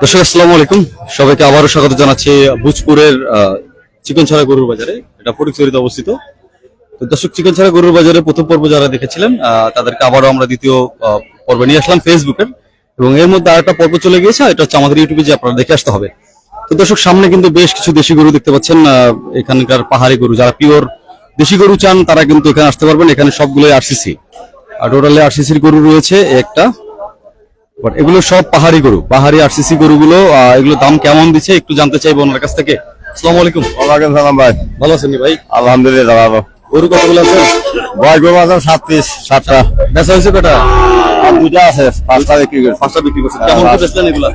দর্শক, আসসালামু আলাইকুম। সবাইকে আবারও স্বাগত জানাচ্ছি ভোজপুরের চিকন ছাড়া গরুর বাজারে। এটা ফটিকছড়িতে অবস্থিত। তো দর্শক চিকন ছাড়া গরুর বাজারে প্রথম পর্ব যারা দেখেছিলেন তাদেরকে আবারও আমরা দ্বিতীয় পর্ব নিয়ে আসলাম ফেসবুকের। এবং এর মধ্যে আরেকটা পর্ব চলে গিয়েছে, এটা হচ্ছে আমাদের ইউটিউবে যে আপনারা দেখে আসতে হবে। তো দর্শক, সামনে কিন্তু বেশ কিছু দেশি গরু দেখতে পাচ্ছেন এখানকার পাহাড়ি গরু। যারা পিওর দেশি গরু চান, তারা কিন্তু এখানে আসতে পারবেন। এখানে সবগুলোই আরসিসি আর টোটালি আরসিসির গরু রয়েছে একটা। বাট এগুলো সব পাহাড়ি গরু পাহাড়ি আরসিসি গরুগুলো এগুলো দাম কেমন দিচ্ছে একটু জানতে চাইব ওনার কাছ থেকে। আসসালামু আলাইকুম। ওয়ালাইকুম সালাম ভাই। ভালো আছেন ভাই? আলহামদুলিল্লাহ ভালো গরু কতগুলো আছে? বয়স গরু আছে সাত পিস সাতটা। বেচা হয়েছে কটা? দুটা আছে পাঁচটা বিক্রি করে। পাঁচটা বিক্রি কেমন বেচলেন এগুলা?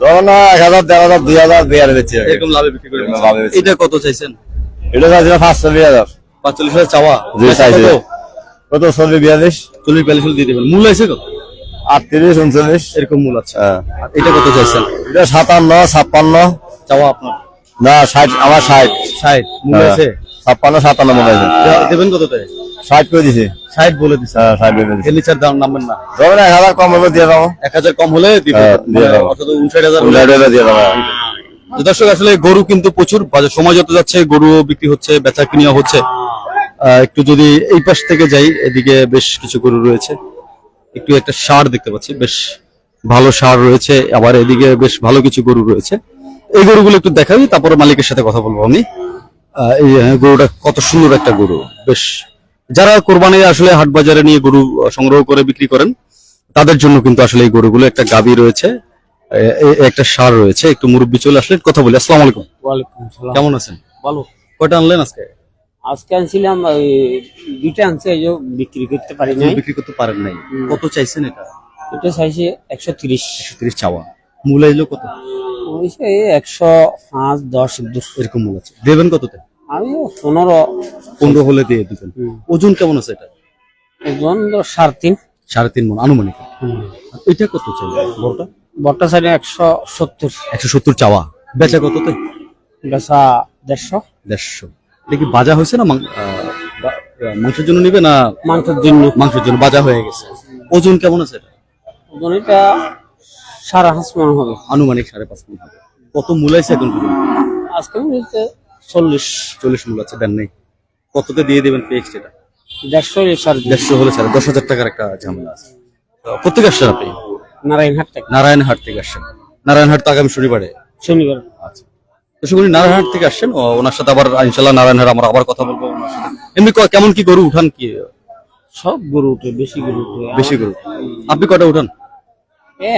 ধরো না এক হাজার দেড় হাজার দুই হাজার হাজার এরকম লাভে বিক্রি করে বেচছি। এটা কত চাইছেন? এটা চাইছিল পাঁচশো দুই হাজার। পাঁচচল্লিশ হাজার চাওয়া। চাইছে। কত? কত? চল্লিশ বিয়াল্লিশ। চল্লিশ বিয়াল্লিশ দিয়ে দেবেন। মূল আছে কত আটত্রিশ উনচল্লিশ। এরকম মূল আছে হ্যাঁ। এটা কত চাইছেন? এটা সাতান্ন ছাপ্পান্ন। চাওয়া আপনার? না ষাট আমার ষাট। ষাট মূল হ্যাঁ। আছে? ছাপ্পান্ন সাতান্ন মনে আছে। দেবেন কততে ষাট করে দিছি। ষাট বলে হ্যাঁ ষাট দিছি। দাম নামবেন না। এক হাজার কম দিয়ে এক হাজার কম হলে দিবেন। দিয়ে দেবো। অর্থাৎ উনষাট হাজার উনষাট হাজার দিয়ে দেবো। দর্শক আসলে গরু কিন্তু প্রচুর বাজার সময় যত যাচ্ছে গরু বিক্রি হচ্ছে বেচা কিনিয়া হচ্ছে। একটু যদি এই পাশ থেকে যাই এদিকে বেশ কিছু গরু রয়েছে। একটু একটা সার দেখতে পাচ্ছি। বেশ ভালো সার রয়েছে। আবার এদিকে বেশ ভালো কিছু গরু রয়েছে। এই গরুগুলো একটু দেখাবি তারপরে মালিকের সাথে কথা বলব আমি। এই গরুটা কত সুন্দর একটা গরু। বেশ যারা কোরবানি আসলে হাট বাজারে নিয়ে গরু সংগ্রহ করে বিক্রি করেন তাদের জন্য কিন্তু আসলে এই গরুগুলো একটা গাবি রয়েছে। একটা সার রয়েছে। একটু মুরব্বি চলে আসলে কথা বলি। আসসালামু আলাইকুম। কেমন আছেন? ভালো। কয়টা আনলেন আজকে? আজকে আনছিলাম ওই দুইটা আনছে এই যে বিক্রি করতে পারি নাই। বিক্রি করতে পারেন নাই। কত চাইছেন এটা? এটা চাইছে একশো তিরিশ। একশো তিরিশ চাওয়া। মূল এলো কত? একশো পাঁচ দশ দশ এরকম মূল আছে। দেবেন কততে? আমি পনেরো। পনেরো হলে দিয়ে দিবেন। ওজন কেমন আছে এটা? ওজন সাড়ে তিন। সাড়ে তিন মন আনুমানিক। এটা কত চাই বড়টা? বড়টা সাইডে একশো সত্তর। একশো সত্তর চাওয়া। বেচা কততে? বেচা দেড়শো। দেড়শো। কি বাজা হয়েছে না মাংসের জন্য নিবে না মাংসের জন্য। মাংসের জন্য বাজা হয়ে গেছে? ওজন কেমন আছে এটা? ওজন এটা সাড়ে হাঁস মনে হবে। আনুমানিক সাড়ে পাঁচ মন হবে। কত মূল আছে এখন আজকে চল্লিশ। চল্লিশ মূল আছে দেন নেই। কততে দিয়ে দেবেন ফিক্সড এটা? দেড়শো সাড়ে দেড়শো হলে ছাড়া দশ হাজার টাকার একটা ঝামেলা আছে। কোথেকে আসছেন আপনি? নারায়ণহাট থেকে। নারায়ণহাট থেকে আসছেন। নারায়ণহাট তো আগামী শনিবারে? শনিবার। আচ্ছা। নারায়ণহাট থেকে আসছেন। ওনার সাথে আবার ইনশাল্লাহ নারায়ণহাট আমরা আবার কথা বলব ওনার সাথে। এমনি কেমন কি গরু উঠান কি? সব গরু উঠে বেশি গরু উঠে। বেশি গরু। আপনি কটা উঠান?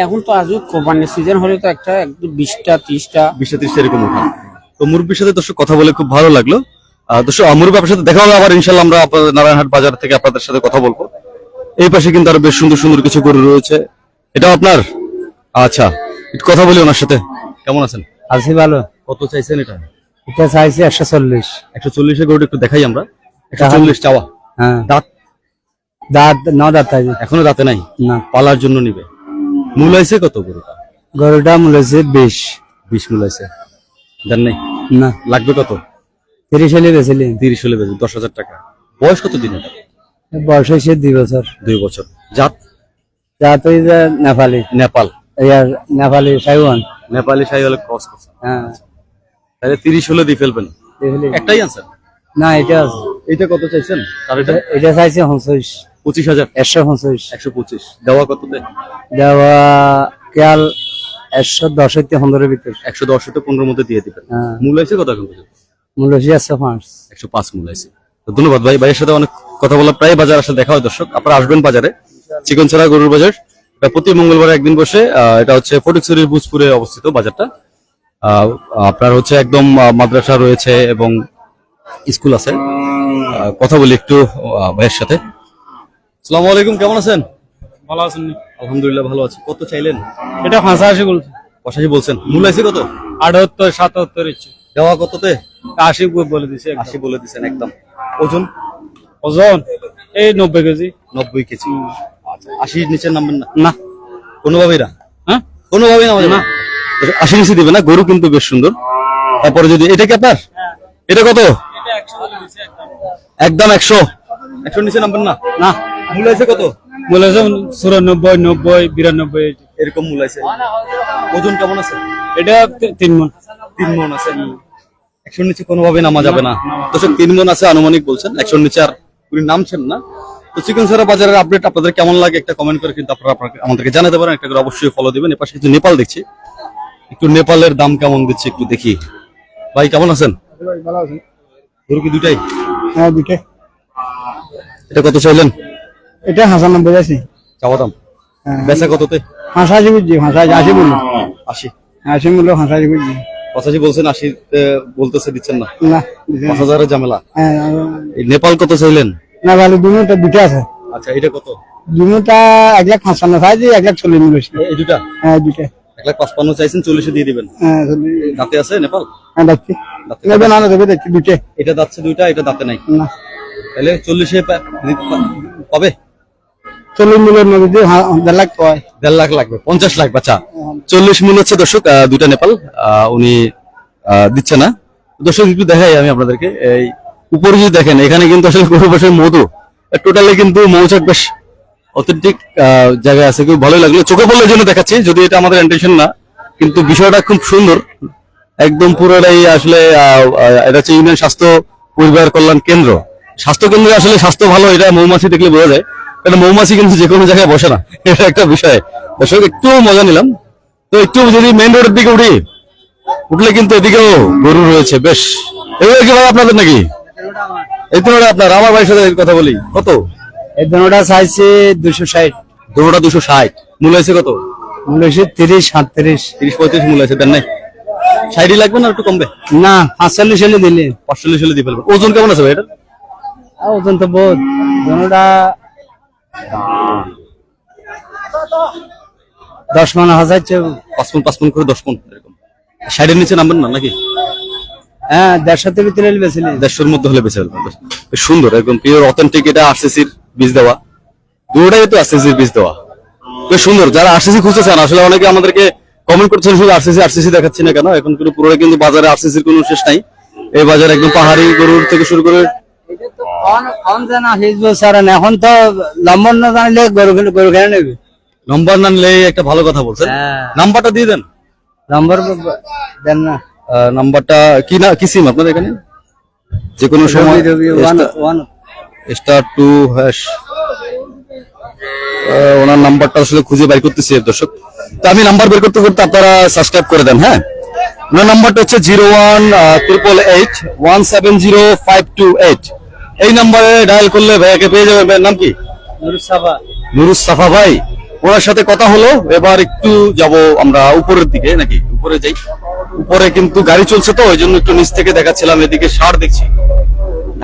এখন তো আজও কোরবানির সিজন হলে তো একটা একটু বিশটা ত্রিশটা। বিশটা তিরিশটা এরকম উঠান। তো মুরব্বীর সাথে দর্শক কথা বলে খুব ভালো লাগল। দর্শক মুরব্বী আপনার সাথে দেখা হবে আবার ইনশাল্লাহ আমরা আপনাদের নারায়ণহাট বাজার থেকে আপনাদের সাথে কথা বলব। এই পাশে কিন্তু আরও বেশ সুন্দর সুন্দর কিছু গরু রয়েছে। এটা আপনার? আচ্ছা একটু কথা বলি ওনার সাথে। কেমন আছেন? আছি ভালো। কত চাইছেন এটা? এটা চাইছি একশো চল্লিশ। একশো চল্লিশের গরুটা একটু দেখাই আমরা। একশো চল্লিশ চাওয়া। হ্যাঁ। দাঁত? দাঁত ন দাঁত এখনও দাঁতে নাই? না। পালার জন্য নিবে। মূল আছে কত গরুটা? গরুটা মূল্য হচ্ছে বিশ। বিশ মূল দেন নাই? না। লাগবে কত? তিরিশ হলে বেছিলি তিরিশ হলে বেশি দশ হাজার টাকা। বয়স কত দিন এটা? বয়স হয়েছে দুই বছর। দুই বছর। জাত? দাঁত ওই যে নেপালি। নেপাল নেপালি সাইওয়ান। নেপালি সাই হলে ক্রস করছে। হ্যাঁ। তাহলে তিরিশ হলে দিয়ে ফেলবেন। একটাই আনসার না এটা আছে। এটা কত চাইছেন? আর এটা? এটা- চাইছে পঁচিশ। পঁচিশ হাজার? একশো পঁচিশ। একশো পঁচিশ। দেওয়া কততে? দেওয়া খেয়াল একশো দশ হইতে পনেরোর ভিতর। একশো দশ পনেরোর মধ্যে দিয়ে দিবেন। হ্যাঁ। মূল আছে কত এখন মূল্য হচ্ছে একশো পাঁচ। একশো পাঁচ মূল আছে তো ধন্যবাদ ভাই। ভাইয়ের সাথে অনেক কথা বলা প্রায় বাজার আসলে দেখা হয় দর্শক। আপনারা আসবেন বাজারে। চিকন ছাড়া গরুর বাজার। এটা প্রতি মঙ্গলবার একদিন বসে এটা হচ্ছে ফটিকছড়ির বুজপুরে অবস্থিত বাজারটা। আপনার হচ্ছে একদম মাদ্রাসা রয়েছে এবং স্কুল আছে। কথা বলি একটু ভাইয়ের সাথে। আসসালামু আলাইকুম কেমন আছেন? ভালো আছেন আলহামদুলিল্লাহ ভালো আছি। কত চাইলেন? এটা পাঁচাশি বলছে। পঁচাশি বলছেন। মূল আছে কত? আটাত্তর সাতাত্তর ইচ্ছে। দেওয়া কততে? আশি বলে দিছে আশি বলে দিচ্ছেন একদম। ওজন? ওজন? এই নব্বই কেজি। নব্বই কেজি। আশির নিচের নামবেন না। না। কোনোভাবেই না। হ্যাঁ? কোনোভাবেই না আশি নিচে দিবে না গরু কিন্তু বেশ সুন্দর। তারপরে যদি এটা কি আপনার? এটা কত? একদম একশো। নিচে নামবেন না? না। মূল আছে কত? বলে চুরানব্বই নব্বই বিরানব্বই। এরকম মূল আছে ওজন কেমন আছে? এটা তিন মন। তিন মন আছে। একশোর নিচে কোনোভাবে নামা যাবে না। দর্শক তিন মন আছে আনুমানিক বলছেন। একশোর নিচে আর উনি নামছেন না। তো চিকেন সারা বাজারের আপডেট আপনাদের কেমন লাগে একটা কমেন্ট করে কিন্তু আপনারা আমাদেরকে জানাতে পারেন একটা করে অবশ্যই ফলো দিবেন। এপাশে কিছু নেপাল দেখছি। একটু নেপালের দাম কেমন দিচ্ছে একটু দেখি। ভাই কেমন আছেন? গরু কি দুটাই হ্যাঁ দুটো এটা কত চাইলেন? এটা হাসান নব্বই আছে। চাওয়া দাম? বেচা কততে? হাসাশি বুঝছি হাসাশি আশি বলল। আশি। আশি মূল্য হাসাশি বুঝছি পঁচাশি বলছেন আশি বলতেছে দিচ্ছেন না। না পাঁচ হাজারের ঝামেলা। হ্যাঁ, নেপাল কত চাইলেন? না ভালো দুটা দুটো আছে। আচ্ছা এটা কত? দুটা এক লাখ পাঁচপান্ন সাইজ এক লাখ চল্লিশ মিল হয়েছে এই দুটা হ্যাঁ দুটা এক লাখ পাঁচপান্ন চাইছেন চল্লিশে দিয়ে দিবেন। হ্যাঁ দাঁতে আছে নেপাল? হ্যাঁ দেখছি দাঁতে। নেবে না না দেবে দেখছি দুটো এটা দাচ্ছে দুইটা এটা দাঁতে নাই। না। তাহলে চল্লিশে পাবে চল্লিশ মিলের মধ্যে দেড় লাখ পায় দেড় লাখ লাগবে পঞ্চাশ লাখ বাচ্চা চল্লিশ মিল হচ্ছে দর্শক দুইটা নেপাল। উনি দিচ্ছে না। দর্শক একটু দেখাই আমি আপনাদেরকে। এই উপরে যদি দেখেন, এখানে কিন্তু আসলে গরু বসের মধু। টোটালি কিন্তু মৌচাক বেশ অথেন্টিক জায়গায় আছে। খুব ভালোই লাগল চোখে পড়লে জন্য দেখাচ্ছি, যদি এটা আমাদের ইন্টেনশন না। কিন্তু বিষয়টা খুব সুন্দর। একদম পুরোটাই আসলে এটা হচ্ছে ইউনিয়ন স্বাস্থ্য পরিবার কল্যাণ কেন্দ্র। স্বাস্থ্য কেন্দ্রে আসলে স্বাস্থ্য ভালো, এটা মৌমাছি দেখলে বোঝা যায়। কারণ মৌমাছি কিন্তু যে কোনো জায়গায় বসে না। এটা একটা বিষয়। দর্শক, একটু মজা নিলাম। তো একটু যদি মেন রোডের দিকে উঠি, উঠলে কিন্তু এদিকেও গরু রয়েছে, বেশ। এগুলো কি ভাই আপনাদের নাকি? এই তো আপনার আমার ভাইয়ের সাথে কথা বলি। কত? এই দুটা চাইছে দুশো ষাট। দুটোটা দুশো ষাট। মূল্য হয়েছে কত? মূল্য তিরিশ সাতত্রিশ তিরিশ পঁয়ত্রিশ মূল্য আছে দেন নাই ষাটই লাগবে না একটু কমবে? না পাঁচচল্লিশ হলে দিলে। পাঁচচল্লিশ হলে দিয়ে ফেলবেন ওজন কেমন আছে ভাই এটা ওজন তো দশ মন হাজার পাঁচ পাঁচ করে দশ পন এরকম। ষাটের নিচে নামবেন না নাকি? হ্যাঁ দেড়শোতে ভিতরে বেছিলি দেড়শোর মধ্যে হলে ফেলবেন সুন্দর একদম পিওর অথেন্টিক এটা আরসিসির বীজ দেওয়া। দুটোটাই তো আরসিসির বীজ দেওয়া। বেশ সুন্দর যারা আরসিসি খুঁজতে চান আসলে অনেকে আমাদেরকে কমেন্ট করছেন শুধু আরসিসি আরসিসি দেখাচ্ছি না কেন? এখন কিন্তু পুরোটা কিন্তু বাজারে আরসিসির কোনো শেষ নাই। এই বাজারে একদম পাহাড়ি গরুর থেকে শুরু করে এখন তো লম্বন না জানলে গরু গরু কেন নেবে। নম্বর না নিলে একটা ভালো কথা বলছেন। হ্যাঁ। নাম্বারটা দিয়ে দেন। নাম্বার দেন না। নাম্বারটা কি না কি সিম আপনাদের এখানে? যে কোনো সময় স্টার টু হ্যাশ ওনার নাম্বারটা আসলে খুঁজে বের করতেছি দর্শক। তো আমি নাম্বার বের করতে করতে আপনারা সাবস্ক্রাইব করে দেন হ্যাঁ? ওনার নাম্বারটা হচ্ছে zero one triple eight one seven zero five two eight এই নাম্বারে ডায়াল করলে ভাইয়াকে পেয়ে যাবেন। ভাইয়ের নাম কি? নুরুসাফা নুরুস সাফা ভাই। ওনার সাথে কথা হলো এবার একটু যাব আমরা উপরের দিকে নাকি? উপরে যাই। উপরে কিন্তু গাড়ি চলছে তো ওই জন্য একটু নিচ থেকে দেখাচ্ছিলাম এদিকে সার দেখছি।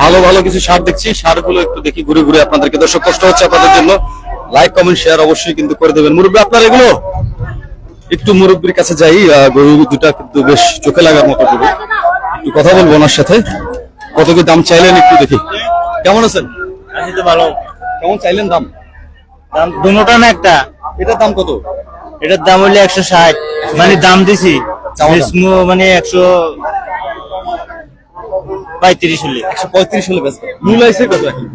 ভালো ভালো কিছু সার দেখছি। সারগুলো একটু দেখি ঘুরে ঘুরে আপনাদেরকে। দর্শক কষ্ট হচ্ছে আপনাদের জন্য। লাইক কমেন্ট শেয়ার অবশ্যই কিন্তু করে দেবেন। মুরব্বী আপনার এগুলো? একটু মুরব্বীর কাছে যাই গরু দুটা কিন্তু বেশ চোখে লাগার মতো গরু। একটু কথা বলব ওনার সাথে। কত কি দাম চাইলেন একটু দেখি। কেমন আছেন? ভালো। কেমন চাইলেন দাম? দাম দুটা না একটা। এটার দাম কত? এটার দাম হইলে একশো ষাট। মানে দাম দিছি। চাওয়া মানে একশো পঁয়ত্রিশ হলে। একশো পঁয়ত্রিশ হলে বেচবে। মূল আছে কত এখন?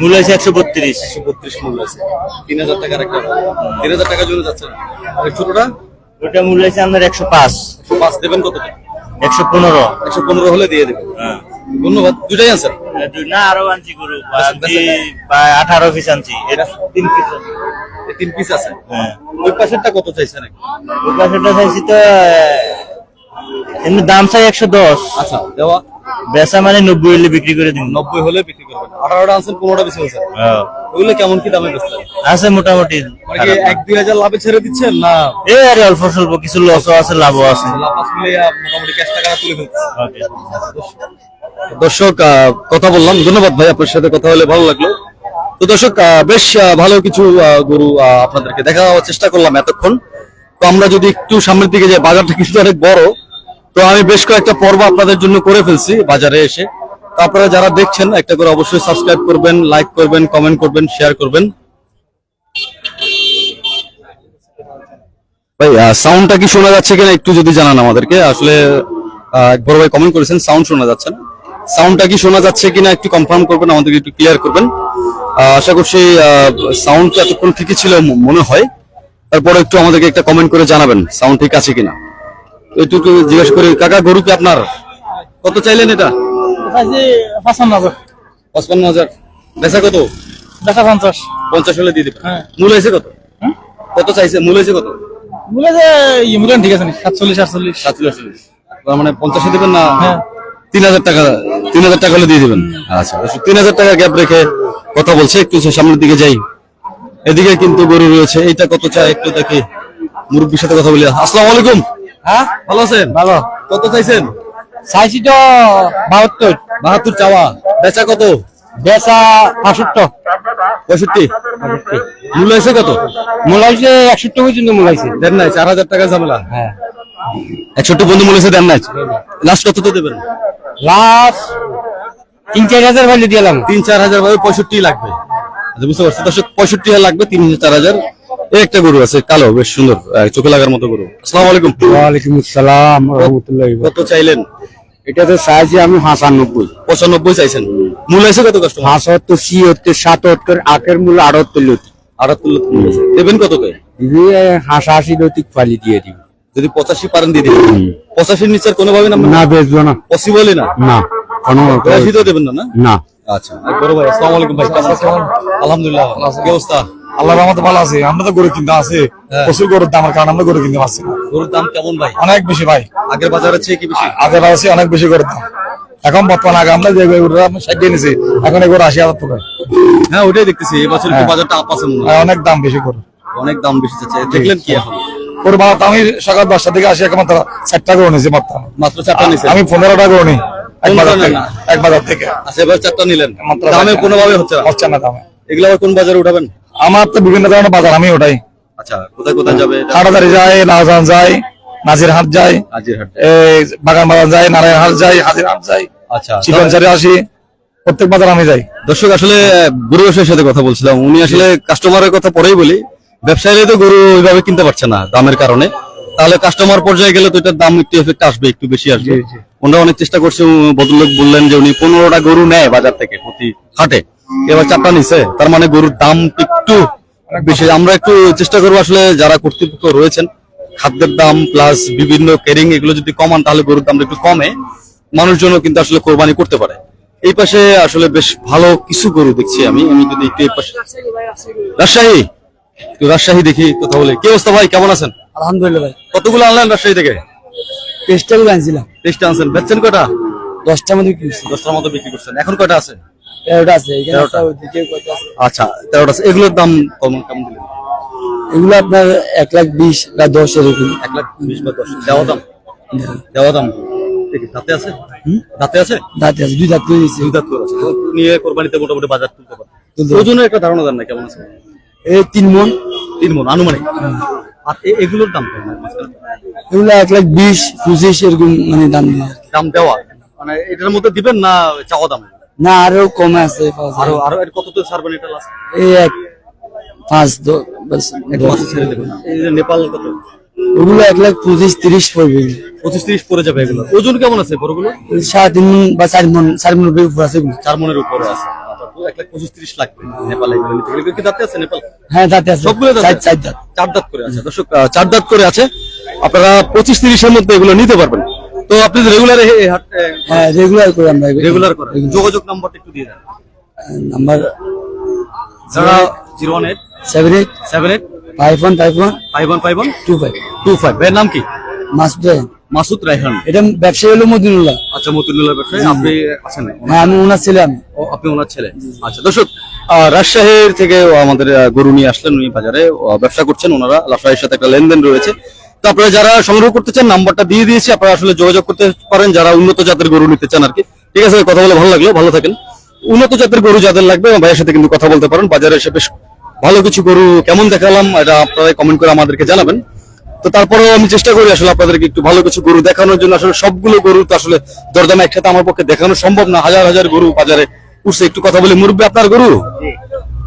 মূল্য হয়েছে একশো বত্রিশ। একশো বত্রিশ মূল আছে। তিন হাজার টাকার একটা তিন হাজার টাকার জন্য যাচ্ছে না। ছোটটা? ওটা মূল্য হয়েছে আপনার একশো পাঁচ। একশো পাঁচ দেবেন কত একশো পনেরো। একশো পনেরো হলে দিয়ে দেবেন। ধন্যবাদ। দুটাই আনছেন না আরও আনছি গরু। আনছি আঠারো পিস আনছি। এটা তিন পিস তিন পিস আছে। হ্যাঁ। ওই পাশেরটা কত চাইছেন? ওই পাশেটা চাইছি তো এমনি দাম চাই একশো দশ। আচ্ছা দেওয়া? বেচা মানে নব্বই হলে বিক্রি করে দিন নব্বই হলে বিক্রি করবেন। আঠারোটা আনছেন পনেরোটা বেশি হয়েছে ওগুলো কেমন কি দামে বেচলেন আছে মোটামুটি মানে এক দুই হাজার লাভে ছেড়ে দিচ্ছেন না? এ আরে অল্প স্বল্প কিছু লসও আছে লাভও আছে। লাভ আসলে মোটামুটি ক্যাশ টাকা তুলে ফেলছে। দর্শক আহ, কথা বললাম। ধন্যবাদ ভাই আপনার সাথে কথা হলে ভালো লাগল। তো দর্শক আহ, বেশ আহ, ভালো কিছু আহ, গরু আহ, আপনাদেরকে দেখার চেষ্টা করলাম এতক্ষণ। তো আমরা যদি একটু সামনের দিকে যাই বাজারটা কিন্তু অনেক বড়। তো আমি বেশ কয়েকটা পর্ব আপনাদের জন্য করে ফেলছি বাজারে এসে। তো আপনারা যারা দেখছেন, একটা করে অবশ্যই সাবস্ক্রাইব করবেন লাইক করবেন কমেন্ট করবেন শেয়ার করবেন। ভাই সাউন্ডটা কি শোনা যাচ্ছে কিনা একটু যদি জানান আমাদেরকে। আসলে বড় ভাই কমেন্ট করেছেন সাউন্ড শোনা যাচ্ছে না। সাউন্ডটা কি শোনা যাচ্ছে কিনা একটু কনফার্ম করবেন, আমাদেরকে একটু ক্লিয়ার করবেন। আশা করছি সাউন্ড এতক্ষণ ঠিকই ছিল মনে হয়। তারপরে একটু আমাদেরকে একটা কমেন্ট করে জানাবেন সাউন্ড ঠিক আছে কিনা। একটু জিজ্ঞেস করি কাকা গরু কি আপনার? কত চাইলেন এটা? পঁচপান্ন হাজার। বেচা কত? দেখা পঞ্চাশ। পঞ্চাশ হলে দিয়ে দেবেন। হ্যাঁ। মূল হয়েছে কত? কত চাইছে? মূল হয়েছে কত? ঠিক আছে সাতচল্লিশ আটচল্লিশ। সাতচল্লিশ তার মানে পঞ্চাশে দেবেন না? হ্যাঁ। তিন হাজার টাকা তিন হাজার টাকা হলে দিয়ে দেবেন। আচ্ছা তিন হাজার টাকা গ্যাপ রেখে কথা বলছে একটু সামনের দিকে যাই। এদিকে কিন্তু গরু রয়েছে এইটা কত চাই একটু দেখি। মুরব্বীর সাথে কথা বলি। আসসালামু আলাইকুম। হ্যাঁ? ভালো আছেন? ভালো। কত চাইছেন? চাইছি তো বাহাত্তর। বাহাত্তর চাওয়া। বেচা কত? বেচা পঁয়ষট্টি। মূল্য হয়েছে কত? মোলাইছে একষট্টি পর্যন্ত দেন নাই চার হাজার টাকা ঝামেলা। হ্যাঁ। একষট্টি মূল্য হয়েছে দেন নাই। লাস্ট কত তো দেবেন? লাস্ট তিন চার হাজার দিলাম। তিন চার হাজার ভাবে পঁয়ষট্টি লাগবে। আচ্ছা বুঝতে পারছি। দর্শক পঁয়ষট্টি লাগবে তিন চার হাজার। এই একটা গরু আছে কালো বেশ সুন্দর চোখে লাগার মতো গরু। আসসালামু আলাইকুম। ওয়ালাইকুম আসসালাম রহমতুল্লাহ কত চাইলেন? এটা তো চাইছি আমি হাসানব্বই। পঁচানব্বই চাইছেন। মূল আছে কত কাস্টমার পাঁচাত্তর ছিয়াত্তর সাতাত্তর আখের মূল্য আটাত্তর লতি। আটাত্তর লক্ষ মূল্য আছে। দেবেন কত করে? দিয়ে লতিক ফালি দিয়ে দিব। যদি পঁচাশি পারেন দিয়ে দিবেন। পঁচাশির নিচে কোনোভাবে না? না বেচবো না। পসিবলই না? না কোনো পঁচাশি তো দেবেন না না? না। আচ্ছা বড় ভাই আসসালামু আলাইকুম ভাই। আলহামদুলিল্লাহ কি অবস্থা? আল্লাহ রহমতে ভালো আছে আমরা তো গরু কিনতে আছে। হ্যাঁ। প্রচুর গরুর দামের কারণে আমরা গরু কিনতে পারছি না। গরুর দাম কেমন ভাই? অনেক বেশি ভাই। আগের বাজারের চেয়ে কি বেশি? আগে আছে অনেক বেশি গরুর দাম। এখন বর্তমান আগে আমরা যে গরুটা আমরা ষাট দিয়ে নিছি এখন এগুলো আশি হাজার টাকা। হ্যাঁ ওটাই দেখতেছি এবছর একটু হ্যাঁ। বাজারটা আপ আছে মনে হয়। অনেক দাম বেশি গরু। অনেক দাম বেশি যাচ্ছে দেখলেন কি এখন? বানাতে তো আমি সকাল দশটা থেকে আসি এখন মাত্র চারটা গরু নিয়েছি মাত্র মাত্র চারটা নিছেন? আমি পনেরোটা গরু নিই এক বাজার থেকে এক বাজার থেকে। আচ্ছা এবার চারটা নিলেন। দামে কোনোভাবে হচ্ছে না? হচ্ছে না দামে। এগুলো আবার কোন বাজারে উঠাবেন? আমার তো বিভিন্ন ধরনের বাজার আমি ওটাই। আচ্ছা কোথায় কোথায় যাবে? হাটাদারি যায় যায় বাগান আচ্ছা চিকনচারি আসি প্রত্যেক বাজার আমি যাই। দর্শক আসলে গরু ব্যবসায়ীর সাথে কথা বলছিলাম। উনি আসলে কাস্টমারের কথা পরেই বলি। ব্যবসায়ীরা তো গরু ওইভাবে কিনতে পারছে না দামের কারণে। তাহলে কাস্টমার পর্যায়ে গেলে তো এটার দাম একটু এফেক্ট আসবে একটু বেশি আসবে। ওনারা অনেক চেষ্টা করছে ভদ্রলোক বললেন যে উনি পনেরোটা গরু নেয় বাজার থেকে প্রতি হাটে। এবার চারটা নিছে। তার মানে গরুর দাম একটু বেশি। আমরা একটু চেষ্টা করব আসলে যারা কর্তৃপক্ষ রয়েছেন খাদ্যের দাম প্লাস বিভিন্ন কেরিং এগুলো যদি কমান তাহলে গরুর দামটা একটু কমে। মানুষজনও কিন্তু আসলে কোরবানি করতে পারে। এই পাশে আসলে বেশ ভালো কিছু গরু দেখছি আমি। আমি যদি একটু এই পাশে রাজশাহী! একটু রাজশাহী দেখি কথা বলে। কি অবস্থা ভাই? কেমন আছেন? আলহামদুলিল্লাহ ভাই। কতগুলো আনলেন রাজশাহী থেকে? গুলো আনছিলাম। তেইশটা আনছেন। বেচছেন কয়টা? দশটার মধ্যে দশটার মতো বিক্রি করছেন। এখন কয়টা আছে? তেরোটা আছে। আচ্ছা তেরোটা আছে। এগুলোর দাম কেমন কেমন দিলেন? এগুলো আপনার এক লাখ বিশ বা দশ এরকম। এক লাখ বিশ বা দশ। দেওয়া দাম? দেওয়া। দাম? দাঁতে আছে? দাঁতে আছে? দাঁতে আছে দুই দাঁত করে দিয়েছি। দুই দাঁত করে আছে। নিয়ে কোরবানিতে মোটামুটি বাজার তুলতে পারে। ওজনের একটা ধারণা দেন না কেমন আছে? এই তিন মন। তিন মন আনুমানিক। আর এ- এগুলোর দাম কেমন? এগুলো এক লাখ বিশ পঁচিশ এরকম মানে দাম আর। দাম দেওয়া? মানে এটার মধ্যে দিবেন না চাওয়া দাম? না আরও কমে আছে আরও আরও এর কত তো ছাড়বেন এটা লাস্ট এই এক পাঁচ দশ বাস, এক। মাসে ছেড়ে দেবেন। এই যে নেপাল কত? ওগুলো এক লাখ পঁচিশ তিরিশ পড়বে। পঁচিশ তিরিশ পরে যাবে এগুলো। ওজন কেমন আছে বড়গুলো? সাড়ে তিন বা চার মন চার মন উপর আছে। চার মনের উপরে আছে। আচ্ছা, এক লাখ পঁচিশ তিরিশ লাগবে নেপালে। কি দাঁতে আছে নেপাল? হ্যাঁ দাঁতে আছে। সবগুলো চার চার দাঁত। চার দাঁত করে আছে। দর্শক চার দাঁত করে আছে। আপনারা পঁচিশ তিরিশের মধ্যে এগুলো নিতে পারবেন। তো আপনি রেগুলার হ্যাঁ রেগুলার করে আমরা রেগুলার করেন। যোগাযোগ নাম্বারটা একটু দিয়ে দেন। নাম্বার যারা zero one eight seven eight seven eight five one five one five one five one two five two five এর নাম কি? মাসুদ রায়হান। মাসুদ রায়হান। এটা ব্যবসায়ী হলো মদিনুল্লাহ আচ্ছা মতিনুল্লাহ ব্যবসায়ী। আপনি আছেন? হ্যাঁ আমি ওনার ছেলে আমি। ও, আপনি ওনার ছেলে। আচ্ছা দর্শক রাজশাহীর থেকে আমাদের গরু নিয়ে আসলেন উনি বাজারে। ব্যবসা করছেন ওনারা। রাজশাহীর সাথে একটা লেনদেন রয়েছে। তো আপনারা যারা সংগ্রহ করতে চান নাম্বারটা দিয়ে দিয়েছি আপনারা আসলে যোগাযোগ করতে পারেন যারা উন্নত জাতের গরু নিতে চান আর কি। ঠিক আছে কথা বলে ভালো লাগল ভালো থাকেন। উন্নত জাতের গরু যাদের লাগবে ভাইয়ের সাথে কিন্তু কথা বলতে পারেন। বাজারে এসে বেশ ভালো কিছু গরু কেমন দেখালাম এটা আপনারা কমেন্ট করে আমাদেরকে জানাবেন। তো তারপরেও আমি চেষ্টা করি আসলে আপনাদেরকে একটু ভালো কিছু গরু দেখানোর জন্য। আসলে সবগুলো গরু তো আসলে দরদামে একসাথে আমার পক্ষে দেখানো সম্ভব না। হাজার হাজার গরু বাজারে উঠছে। একটু কথা বলি মুরব্বী আপনার গরু?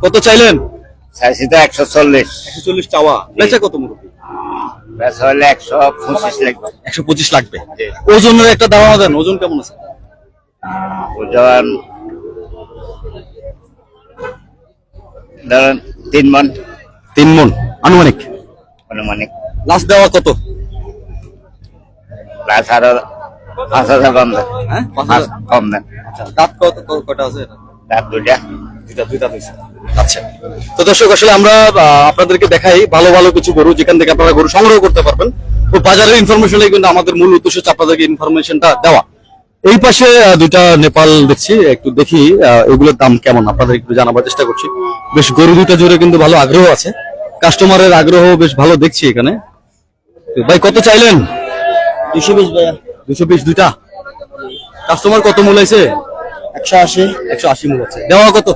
কত চাইলেন? চাইছি তো একশো চল্লিশ। একশো চল্লিশ চাওয়া। বেচা কত মুরব্বী? একশো পঁচিশ লাগবে। একশো পঁচিশ লাগবে? ওজনের একটা ধারণা দেন ওজন কেমন আছে? ওজন ধরেন তিন মন। তিন মন আনুমানিক? অনুমানিক লাস্ট দেওয়া কত? আরও পাঁচ হাজার কম দেন। হ্যাঁ কম দেন। আচ্ছা দাঁত কত কটা আছে? দুইটা। দুইটা আচ্ছা। তো দর্শক আসলে আমরা আপনাদেরকে দেখাই ভালো ভালো কিছু গরু যেখান থেকে আপনারা গরু সংগ্রহ করতে পারবেন। তো বাজারের ইনফরমেশনই কিন্তু আমাদের মূল উদ্দেশ্য হচ্ছে আপনাদেরকে ইনফরমেশনটা দেওয়া। এই পাশে দুইটা নেপাল দেখছি একটু দেখি এগুলোর দাম কেমন? আপনাদের একটু জানাবার চেষ্টা করছি। বেশ গরু দুইটা জোরে কিন্তু ভালো আগ্রহ আছে। কাস্টমারের আগ্রহ বেশ ভালো দেখছি এখানে। ভাই কত চাইলেন? দুশো বিশ ভাইয়া। দুশো বিশ দুইটা? কাস্টমার কত মূল আছে একশো আশি। একশো আশি মূল আছে দেওয়া কত?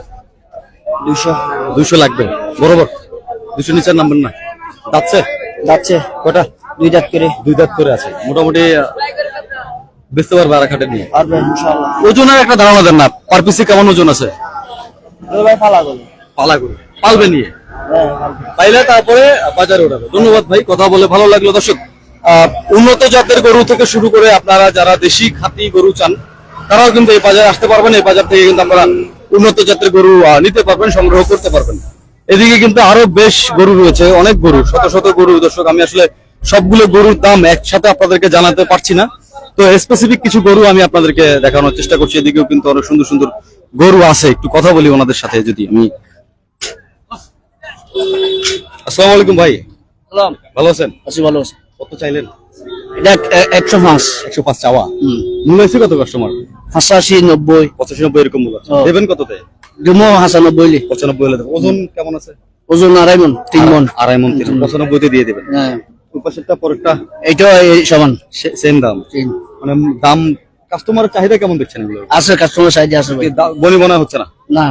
দুশো দুইশো লাগবে। বরাবর। দুশো নিচের নাম্বার না। যাচ্ছে? যাচ্ছে। কটা? দুই দাঁত করে। দুই দাঁত করে আছে। মোটামুটি বেচতে পারবে আর খাটে নিয়ে। পারবে ইনশাল্লাহ ওজনের একটা ধারণা দেন না। পার পিসে কেমন ওজন আছে? ভাই পালা করে পালবে নিয়ে। হ্যাঁ পাইলে তারপরে বাজারে ওঠাবে। ধন্যবাদ ভাই কথা বলে ভালো লাগল। দর্শক উন্নত জাতের গরু থেকে শুরু করে আপনারা যারা দেশি খাতি গরু চান তারাও কিন্তু এই বাজারে আসতে পারবেন। এই বাজার থেকে কিন্তু আপনারা উন্নত জাতের গরু নিতে পারবেন সংগ্রহ করতে পারবেন। এদিকে কিন্তু আরও বেশ গরু রয়েছে অনেক গরু শত শত গরু। দর্শক আমি আসলে সবগুলো গরুর দাম একসাথে আপনাদেরকে জানাতে পারছি না। তো স্পেসিফিক কিছু গরু আমি আপনাদেরকে দেখানোর চেষ্টা করছি। এদিকেও কিন্তু অনেক সুন্দর সুন্দর গরু আছে। একটু কথা বলি ওনাদের সাথে যদি আমি। আসসালামু আলাইকুম ভাই। ভালো আছেন? আছি ভালো আছে। কত চাইলেন? এটা একশো পাঁচ। একশো পাঁচ চাওয়া? মূল আছে কত কাস্টমার পঁচাশি নব্বই। পঁচাশি নব্বই এরকম মূল দেবেন কততে? ডুমো হাসানব্বই লি। পঁচানব্বই ওজন কেমন আছে? ওজন আড়াই মন তিন মন আড়াই মন তিন পঁচানব্বইতে দিয়ে দেবেন। হ্যাঁ। পরেরটা? সমান। সেম দাম। মানে দাম কাস্টমারের চাহিদা কেমন দেখছেন এগুলো? আছে কাস্টমার সাইডে আছে বনি মনে হচ্ছে না? না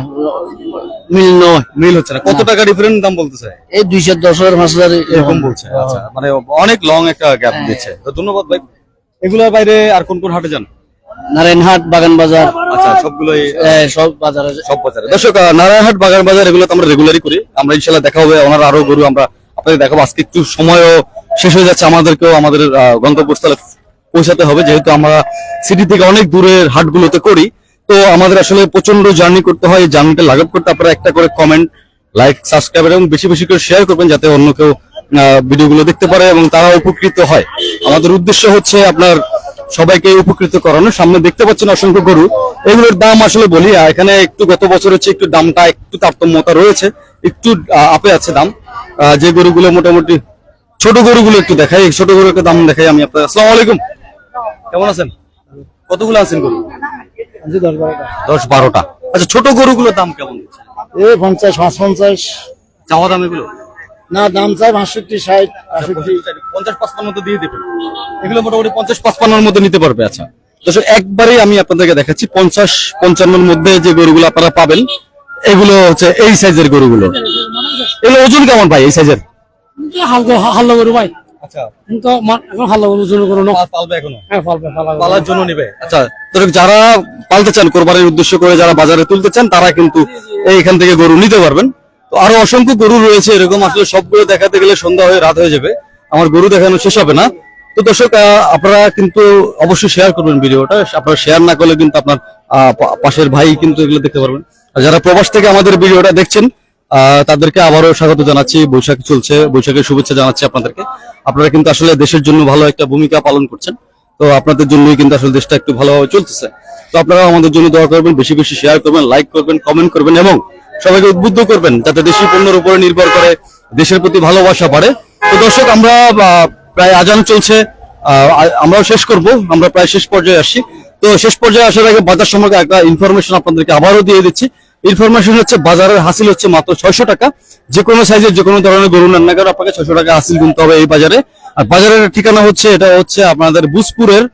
মিল নয়। মিল হচ্ছে না। কত টাকা ডিফারেন্ট দাম বলতেছে? এই দুইশো দশ হাজার পাঁচ হাজার এরকম। বলছে। আচ্ছা মানে অনেক লং একটা গ্যাপ দিচ্ছে। তো ধন্যবাদ ভাই। এগুলোর বাইরে আর কোন কোন হাটে যান? নারায়ণহাট বাগান বাজার আচ্ছা সবগুলোই এ, সব বাজারে সব বাজারে। দর্শক নারায়ণহাট বাগান বাজার এগুলো তো আমরা রেগুলারই করি। আমরা ইনশাল্লাহ দেখা হবে। ওনার আরও গরু আমরা আপনাদের দেখাবো। আজকে একটু সময়ও শেষ হয়ে যাচ্ছে। আমাদেরকেও আমাদের গন্তব্যস্থলে পৌঁছাতে হবে। যেহেতু আমরা সিটি থেকে অনেক দূরের হাটগুলোতে করি। তো আমাদের আসলে প্রচণ্ড জার্নি করতে হয় জার্নিটা লাঘব করতে। আপনারা একটা করে কমেন্ট লাইক সাবস্ক্রাইব এবং বেশি বেশি করে শেয়ার করবেন যাতে অন্য কেউ ভিডিওগুলো দেখতে পারে এবং তারা উপকৃত হয়। আমাদের উদ্দেশ্য হচ্ছে আপনার সবাইকে উপকৃত করানো। সামনে দেখতে পাচ্ছেন অসংখ্য গরু। এগুলোর দাম আসলে বলি এখানে একটু গত বছর হচ্ছে একটু দামটা একটু তারতম্যতা রয়েছে। একটু আপে আছে দাম। যে গরুগুলো মোটামুটি, ছোট গরুগুলো একটু দেখাই। ছোট গরুকে দাম দেখাই আমি আপনার আসসালামু আলাইকুম। কেমন আছেন? কতগুলো আছেন গরু? দশ বারোটা। আচ্ছা ছোট গরুগুলোর দাম কেমন এ পঞ্চাশ পাঁচ পঞ্চাশ চাওয়া দাম এগুলো? না দাম চাই বাষট্টি ষাট বাষট্টি পঞ্চাশ পাঁচপান্ন মতো দিয়ে দেবেন। এগুলো মোটামুটি পঞ্চাশ পাঁচপান্নর মধ্যে নিতে পারবে আচ্ছা। দর্শক একবারেই আমি আপনাদেরকে দেখাচ্ছি পঞ্চাশ পঞ্চান্নর মধ্যে যে গরুগুলো আপনারা পাবেন এগুলো হচ্ছে এই সাইজের গরুগুলো। এগুলো ওজন কেমন ভাই এই সাইজের হালকা হাল্লা করু ভাই। আচ্ছা। কিন্তু আমার এখন হাল্লা করু জন্য করো পালবে এখনও? হ্যাঁ ফালবে পালার জন্য নিবে? আচ্ছা যারা পালতে চান কোরবানির উদ্দেশ্য করে যারা বাজারে তুলতে চান তারা কিন্তু এইখান থেকে গরু নিতে পারবেন। তো আরও অসংখ্য গরু রয়েছে এরকম আসলে সবগুলো দেখাতে গেলে সন্ধ্যা হয়ে রাত হয়ে যাবে। আমার গরু দেখানো শেষ হবে না। তো দর্শক আহ, আপনারা কিন্তু অবশ্যই শেয়ার করবেন ভিডিওটা। আপনারা শেয়ার না করলে কিন্তু আপনার আহ, পাশের ভাই কিন্তু এগুলো দেখতে পারবেন। আর যারা প্রবাস থেকে আমাদের ভিডিওটা দেখছেন তাদেরকে আবারও স্বাগত জানাচ্ছি। বৈশাখ চলছে। বৈশাখের শুভেচ্ছা জানাচ্ছি আপনাদেরকে। আপনারা কিন্তু আসলে দেশের জন্য ভালো একটা ভূমিকা পালন করছেন। তো আপনাদের জন্যই কিন্তু আসলে দেশটা একটু ভালোভাবে চলতেছে। তো আপনারা আমাদের জন্য দোয়া করবেন, বেশি বেশি শেয়ার করবেন লাইক করবেন কমেন্ট করবেন এবং সবাইকে উদ্বুদ্ধ করবেন যাতে দেশি পণ্যের উপরে নির্ভর করে দেশের প্রতি ভালোবাসা বাড়ে। তো দর্শক, আমরা প্রায় আজান চলছে। আমরাও শেষ করব। আমরা প্রায় শেষ পর্যায়ে আসছি। তো শেষ পর্যায়ে আসার আগে বাজার সম্পর্কে একটা ইনফরমেশন আপনাদেরকে আবারও দিয়ে দিচ্ছি। ইনফরমেশন হচ্ছে বাজারের হাসিল হচ্ছে মাত্র ছয়শো টাকা। যে কোনো সাইজের যে কোনো ধরনের গরু নেন না আপনাকে ছয়শো টাকা হাসিল কিনতে হবে এই বাজারে। আর বাজারের ঠিকানা হচ্ছে এটা হচ্ছে আপনাদের বুসপুরের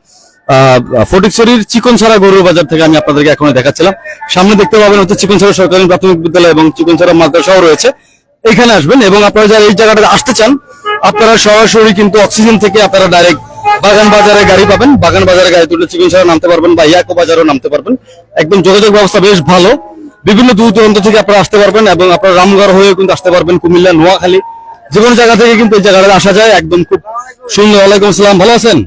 আহ, ফটিকছড়ির চিকনছড়া গরুর বাজার থেকে আমি আপনাদেরকে এখন দেখাচ্ছিলাম। সামনে দেখতে পাবেন হচ্ছে চিকনছড়া সরকারি প্রাথমিক বিদ্যালয় এবং চিকনছড়া মাদ্রাসাও রয়েছে। এখানে আসবেন এবং আপনারা যারা এই জায়গাটাতে আসতে চান আপনারা সরাসরি কিন্তু অক্সিজেন থেকে আপনারা ডাইরেক্ট বাগান বাজারে গাড়ি পাবেন। বাগান বাজারে গাড়ি তুলে চিকিৎসা নামতে পারবেন বা ইয়াকো বাজারেও নামতে পারবেন। একদম যোগাযোগ ব্যবস্থা বেশ ভালো। বিভিন্ন দূর দূরান্ত থেকে আপনারা আসতে পারবেন এবং আপনারা রামগড় হয়ে কিন্তু আসতে পারবেন কুমিল্লা, নোয়াখালী। যে কোনো জায়গা থেকে কিন্তু এই জায়গাটা আসা যায়। একদম খুব সুন্দর। ওয়ালাইকুম আসসালাম। ভালো আছেন?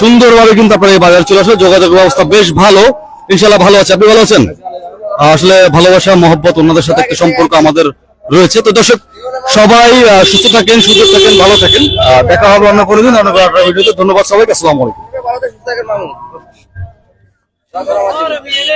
সুন্দরভাবে কিন্তু আপনার এই বাজার চলে আসে যোগাযোগ ব্যবস্থা বেশ ভালো। ইনশাল্লাহ ভালো আছে। আপনি ভালো আছেন? আসলে ভালোবাসা, মহব্বত ওনাদের সাথে একটা সম্পর্ক আমাদের রয়েছে। তো দর্শক, সবাই সুস্থ থাকেন সুস্থ থাকেন, ভালো থাকেন। দেখা হবে অন্য কোনো দিন, অন্য ভিডিওতে। ধন্যবাদ সবাইকে। আসসালামু আলাইকুম।